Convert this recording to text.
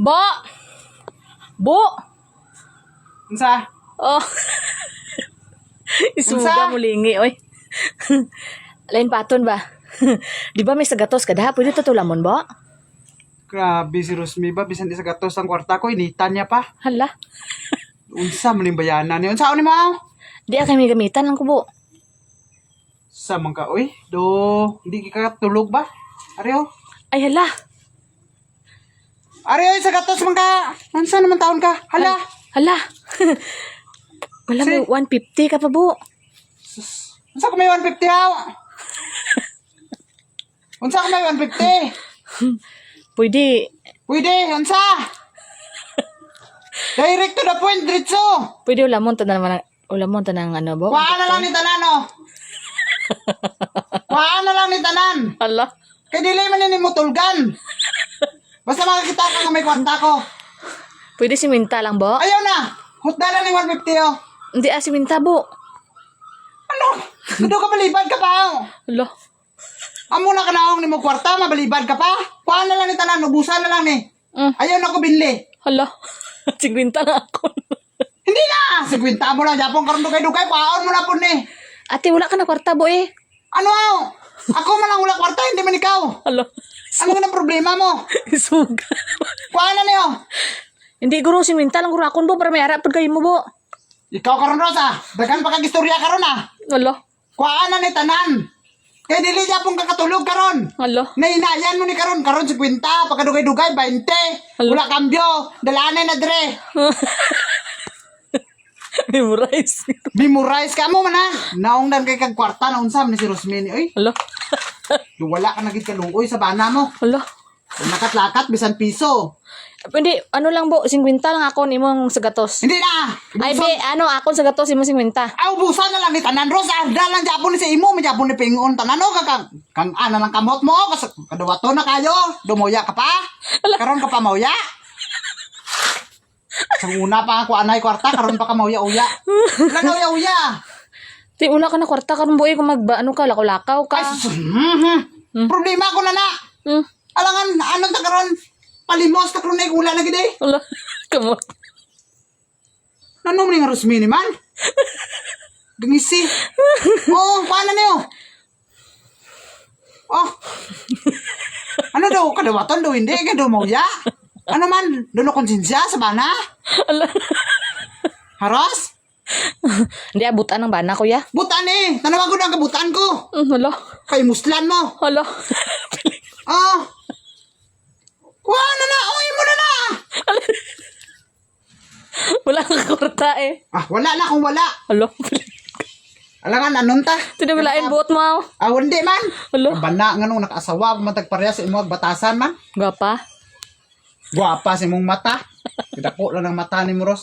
Bo! Bo! Unsa? Oh. Isuga mo lingi, oy. Lain paton ba? Di ba may sagatos ka da? Pwede to tulamon, bo? Grabe si Rosmi ba bisan di sa gatos ang kwarta ko initan niya pa. Hala. Unsa maling bayanan ni unsa ni mo? Di akay may gamitan lang ko, bo. Sa man ka oy, do hindi ka tulog ba? Areo. Ay, hala. Areo sa gatos man ka. Unsa naman taon ka? Hala. Hala. Wala may 150 ka pa, bo. Sus. Unsa ko may 150 haw? Unsa ko may 150? Pwede, Pwede, unsa? Direct to the point, Dritso. pwede ulamon to na naman, ulamon to ng ano, bo? Kuhaan na lang ni tanan, oh. Kuhaan na lang ni tanan. Hala. Kay dili man ni mutulgan. Basta makakita ka nga may kwarta ko. Pwede siminta lang, bo? Ayaw na. Hutda na ni 150 oh. Hindi ah, siminta, bo. Ano? Hindi ka balibad ka pa oh. Hala. Amo na ka naong ni mo kwarta, mabalibad ka pa. Kuhaan na lang ni tanan, ubusan na lang ni. Mm. Ayaw na ko binli. Hala. Sigwinta lang ako. Hindi na. Sigwinta mo lang, Japon karon dugay-dugay, kuhaon mo na po ni. Ate, wala ka na kwarta, bo, eh. Ano oh? Ako man ang wala kwarta, hindi man ikaw. Hala. Ano ang problema mo? Isuga. Kuhaan na niyo. Hindi, guro, siminta lang guro akon, bo, para may harap kayo mo, bo. Ikaw karon Rosa, dagan pa kag istorya karon ah. Hala. Kuhaan na ni tanan. Kay dili Japon ka katulog karon. Hala. Nainayan mo ni karon karon 50, pagkadugay-dugay 20. Wala kambyo, dalanay na dre. Memorize. Memorize ka mo man ha. Naong dan kay kag kwarta na unsam ni si Rosmini. Oy, Hala. wala ka nagit kalungoy sa bana mo. Hala. Kung nakatlakat bisan piso. Hindi, ano lang, bo, 50 lang akon, imong sagatos. Hindi na. Ay, be, ano, akon sagatos, imong 50. Aw busan na lang ni tanan Rosa. Dalan Japon ni sa imo, may Japon ni pingon tanan no kang kang ana ng kamot mo kas kadawato na kayo. Dumoya ka pa. Karon ka pa mauya. Sa una pa ako anay kwarta karon pa ka mauya-uya. Lan uya-uya. Di, wala ka na kwarta karon boy, kung mag, ano ka, lakaw-lakaw ka. Ay, sus- mhm. Problema ko na na. Hmm. Alangan, ano ta karon? Palimos ka karon ay wala na gid eh. Hala. Kamo. Nanom ni nga Rosmini man? Gangisi. Oh, paano niyo? Oh. Ano daw, kadawaton daw hindi, kaya daw mauya. Ano man, doon ako konsensya sa bana? Haras? Hindi, abutan ng bana, kuya. Butan eh, tanawan ko na ang kabutan ko. Hmm, Hala. Kay muslan mo. Hala. Oh. Kuha na na, uwi mo na na. wala kang kwarta eh. Ah, wala na kung wala. Hala. Alangan, anong ta? Tinagulain buot mo. Ah, hindi man. Hala. Bana nga nung nakaasawa, matagpareha sa imo batasan man. Gapa. Gwapa sa imong mata. Kidako lang ng mata ni Moros.